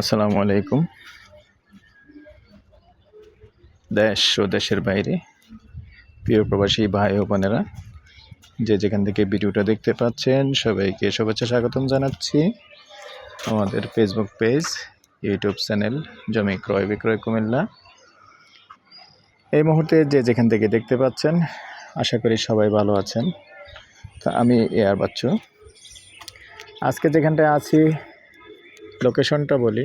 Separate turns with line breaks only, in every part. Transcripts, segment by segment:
আসসালামু আলাইকুম। দেশ ও দেশের বাইরে, প্রিয় প্রবাসী ভাই ও বোনেরা, যে যেখান থেকে ভিডিওটা দেখতে পাচ্ছেন, সবাইকে শুভেচ্ছা স্বাগতম জানাচ্ছি। আমাদের ফেসবুক পেজ ইউটিউব চ্যানেল জমি ক্রয় বিক্রয় কুমিল্লা। এই মুহূর্তে যে যেখান থেকে দেখতে পাচ্ছেন, আশা করি সবাই ভালো আছেন। তা আমি এয়ার বাচ্চু। আজকে যেখানটায় আছি লোকেশনটা বলি।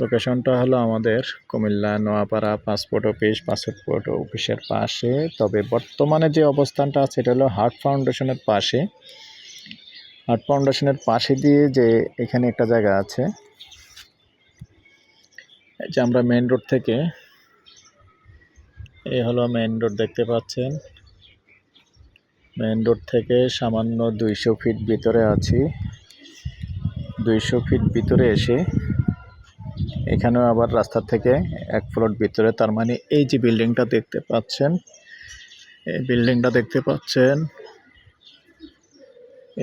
লোকেশনটা হলো আমাদের Comilla, Noapara, passport office, passport অফিসের পাশে। তবে বর্তমানে যে অবস্থানটা আছে, এটা হলো হার্ট ফাউন্ডেশনের পাশে। হার্ট ফাউন্ডেশনের পাশে দিয়ে যে এখানে একটা জায়গা আছে যে আমরা মেন রোড থেকে এই হলো মেন রোড দেখতে পাচ্ছেন। মেন রোড থেকে সামান্য দুইশো ফিট ভিতরে আছি। দুইশো ফিট ভিতরে এসে এখানেও আবার রাস্তা থেকে এক ফ্লোর ভিতরে। তার মানে এই যে বিল্ডিংটা দেখতে পাচ্ছেন, এই বিল্ডিংটা দেখতে পাচ্ছেন,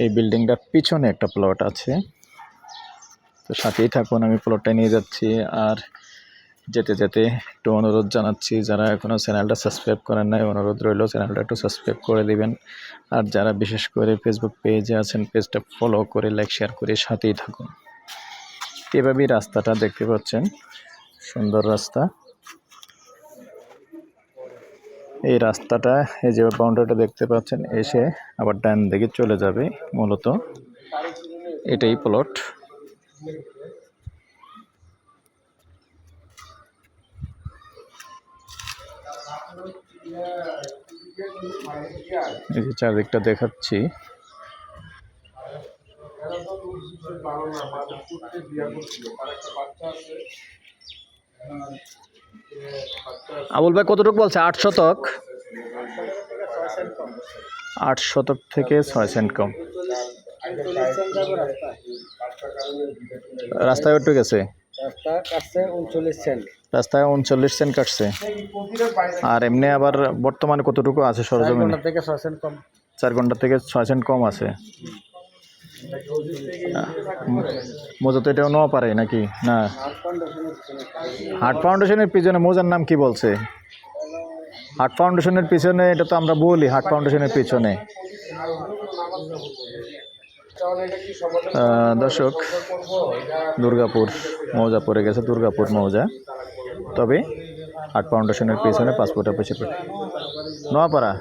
এই বিল্ডিংটার পিছনে একটা প্লট আছে। তো সাথেই থাকুন, আমি প্লটটা নিয়ে যাচ্ছি। আর যেতে যেতে একটু অনুরোধ জানাচ্ছি, যারা এখনও চ্যানেলটা সাবস্ক্রাইব করেন নাই, অনুরোধ রইল চ্যানেলটা একটু সাবস্ক্রাইব করে দিবেন। আর যারা বিশেষ করে ফেসবুক পেজে আছেন পেজটা ফলো করে লাইক শেয়ার করে সাথেই থাকুন। এভাবেই রাস্তাটা দেখতে পাচ্ছেন। সুন্দর রাস্তা। এই রাস্তাটা, এই যে বাউন্ডারিটা দেখতে পাচ্ছেন, এসে আবার ডান দিকে চলে যাবে মূলত। এটাই প্লট এই যে চারদিকটা দেখাচ্ছি। আবুল ভাই, কতটুকু বলছে? আট শতক? আট শতক থেকে ছয় সেন্ট কম। রাস্তায় একটু গেছে?
রাস্তা কাটছে উনচল্লিশ সেন্ট
রাস্তায় উনচল্লিশ সেন্ট কাটছে। আর এমনি আবার বর্তমানে কতটুকু আছে সরজমিনে?
থেকে ছয় সেন্ট কম।
চার ঘণ্টা থেকে ছয় সেন্ট কম আছে। মোজা তো এটাও নেওয়া পারে নাকি? না। হার্ট ফাউন্ডেশনের পিছনে মোজার নাম কি বলছে? হার্ট ফাউন্ডেশনের পিছনে এটা তো আমরা বলি হার্ট ফাউন্ডেশনের পিছনে। দর্শক দুর্গাপুর মৌজা পড়ে গেছে দুর্গাপুর মৌজা। তবে হার্ট ফাউন্ডেশনের পিছনে পাসপোর্ট অফিসের পেছনে। নোয়াপাড়া।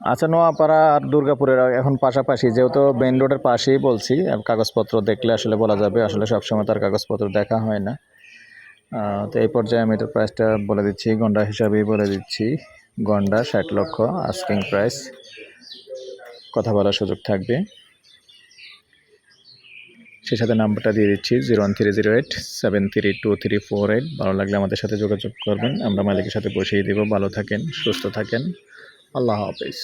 আচ্ছা নোয়াপাড়া আর দুর্গাপুরের এখন পাশাপাশি যেহেতু মেন রোডের পাশেই বলছি কাগজপত্র দেখলে আসলে বলা যাবে আসলে সবসময় তার কাগজপত্র দেখা হয় না। তো এই পর্যায়ে আমি এটার প্রাইসটা বলে দিচ্ছি, গন্ডা হিসাবেই বলে দিচ্ছি। গন্ডা ষাট লক্ষ আস্কিং প্রাইস কথা বলার সুযোগ থাকবে। সেই সাথে নাম্বারটা দিয়ে দিচ্ছি zero one three zero eight seven three two three four eight ভালো লাগলে আমাদের সাথে যোগাযোগ করবেন। আমরা মালিকের সাথে বসিয়ে দেবো। ভালো থাকেন, সুস্থ থাকেন। আল্লাহ হাফিজ।